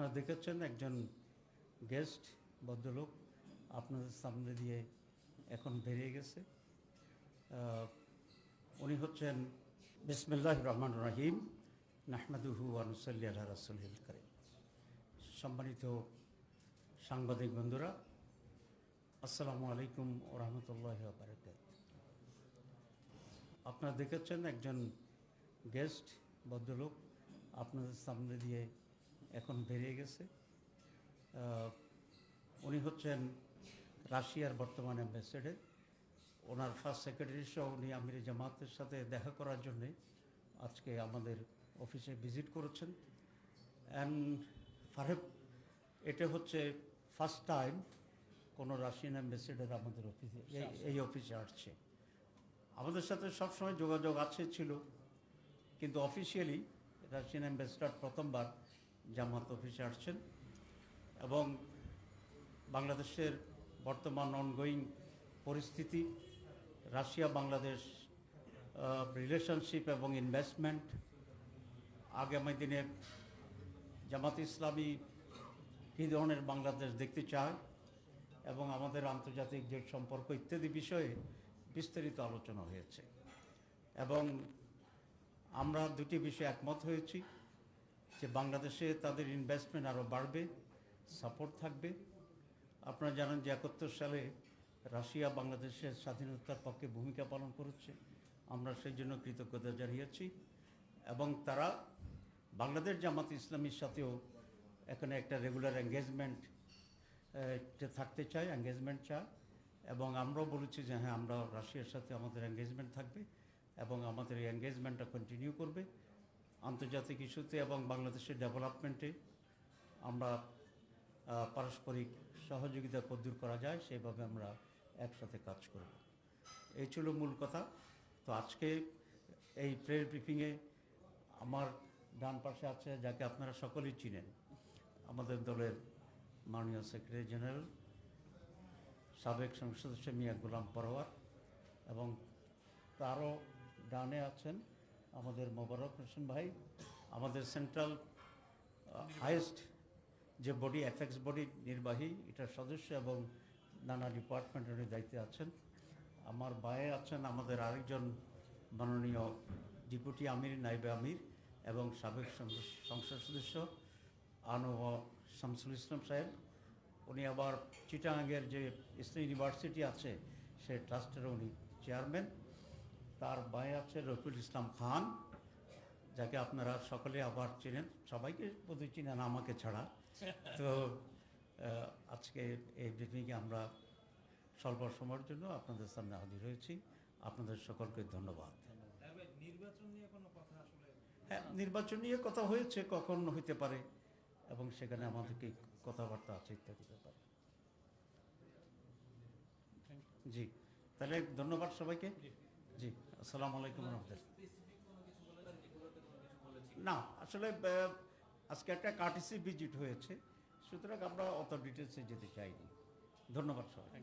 আপনারা দেখেছেন একজন গেস্ট, ভদ্রলোক, আপনাদের সামনে দিয়ে এখন বেরিয়ে গেছে। উনি হচ্ছেন বিসমিল্লাহ রহমান রাহিম, নাহমাদুহু আনুসাল্লি আল্লাহ রাসুল করিম। সম্মানিত সাংবাদিক বন্ধুরা, আসসালামু আলাইকুম রহমতুল্লাহ বারকাত আপনারা দেখেছেন একজন গেস্ট, ভদ্রলোক, আপনাদের সামনে দিয়ে এখন বেরিয়ে গেছে। উনি হচ্ছেন রাশিয়ার বর্তমান অ্যাম্বাসেডার ওনার ফার্স্ট সেক্রেটারি সহ উনি আমির জামাতের সাথে দেখা করার জন্যে আজকে আমাদের অফিসে ভিজিট করেছেন। অ্যান্ড ফারেব এটা হচ্ছে ফার্স্ট টাইম কোনো রাশিয়ান অ্যাম্বাসেডার আমাদের অফিসে এই- অফিসে আসছে। আমাদের সাথে সবসময় যোগাযোগ আছে, ছিল। কিন্তু অফিসিয়ালি রাশিয়ান অ্যাম্বাসেডার প্রথমবার জামাত অফিসে আসছেন এবং বাংলাদেশের বর্তমান অনগোয়িং পরিস্থিতি, রাশিয়া, বাংলাদেশ রিলেশনশিপ এবং ইনভেস্টমেন্ট আগামী দিনে জামাত ইসলামী কী ধরনের বাংলাদেশ দেখতে চায় এবং আমাদের আন্তর্জাতিক যে সম্পর্ক ইত্যাদি বিষয়ে বিস্তারিত আলোচনা হয়েছে। এবং আমরা দুটি বিষয়ে একমত হয়েছি। যে বাংলাদেশে তাদের ইনভেস্টমেন্ট আরও বাড়বে সাপোর্ট থাকবে। আপনারা জানেন যে একাত্তর সালে রাশিয়া বাংলাদেশের স্বাধীনতার পক্ষে ভূমিকা পালন করেছে। আমরা সেই জন্য কৃতজ্ঞতা জানিয়েছি। এবং তারা বাংলাদেশ জামাত ইসলামীর সাথেও এখানে একটা রেগুলার এঙ্গেজমেন্ট থাকতে চায় এঙ্গেজমেন্ট চায়। এবং আমরাও বলেছি যে হ্যাঁ আমরা রাশিয়ার সাথে আমাদের এঙ্গেজমেন্ট থাকবে এবং আমাদের এই এঙ্গেজমেন্টটা কন্টিনিউ করবে। আন্তর্জাতিক ইস্যুতে এবং বাংলাদেশের ডেভেলপমেন্টে আমরা পারস্পরিক সহযোগিতা কদ্দূর করা যায়, সেভাবে আমরা একসাথে কাজ করব। এই ছিল মূল কথা। তো আজকে এই প্রেয়ার ব্রিফিংয়ে আমার ডান পাশে আছে, যাকে আপনারা সকলেই চিনেন, আমাদের দলের মাননীয় সেক্রেটারি জেনারেল, সাবেক সংসদ সদস্য মিয়া গোলাম পরোয়ার এবং তারও ডানে আছেন আমাদের মোবারক হোসেন ভাই, আমাদের সেন্ট্রাল হাইয়েস্ট যে বডি এফএক্স বডি নির্বাহী, এটার সদস্য এবং নানা ডিপার্টমেন্টের দায়িত্বে আছেন। আমার বায়ে আছেন আমাদের আরেকজন মাননীয় ডিপুটি আমির নাইবে আমির এবং সাবেক সংসদ- সদস্য আনো শামসুল ইসলাম সাহেব। উনি আবার চিটাগাংয়ের যে ইসলাম ইউনিভার্সিটি আছে, সে ট্রাস্টের উনি চেয়ারম্যান তার বায়ে আছে রফিউল ইসলাম খান যাকে আপনারা সকলে আবার চেনেন। সবাইকে বোধহয় চিনেন আমাকে ছাড়া। তো আজকে এই ব্রিফিংয়ে আমরা স্বল্প সময়ের জন্য আপনাদের সামনে হাজির হয়েছি। আপনাদের সকলকে ধন্যবাদ। হ্যাঁ নির্বাচন নিয়ে কথা হয়েছে কখন হইতে পারে এবং সেখানে আমাদেরকে কথাবার্তা আছে ইত্যাদি ব্যাপারে। জি তাহলে ধন্যবাদ সবাইকে। জি, আসসালামু আলাইকুম রহমতুল্লাহ। না, আসলে আজকে একটা কার্টিসি ভিজিট হয়েছে, সুতরাং আমরা অত ডিটেলসে যেতে চাইনি। ধন্যবাদ সবাই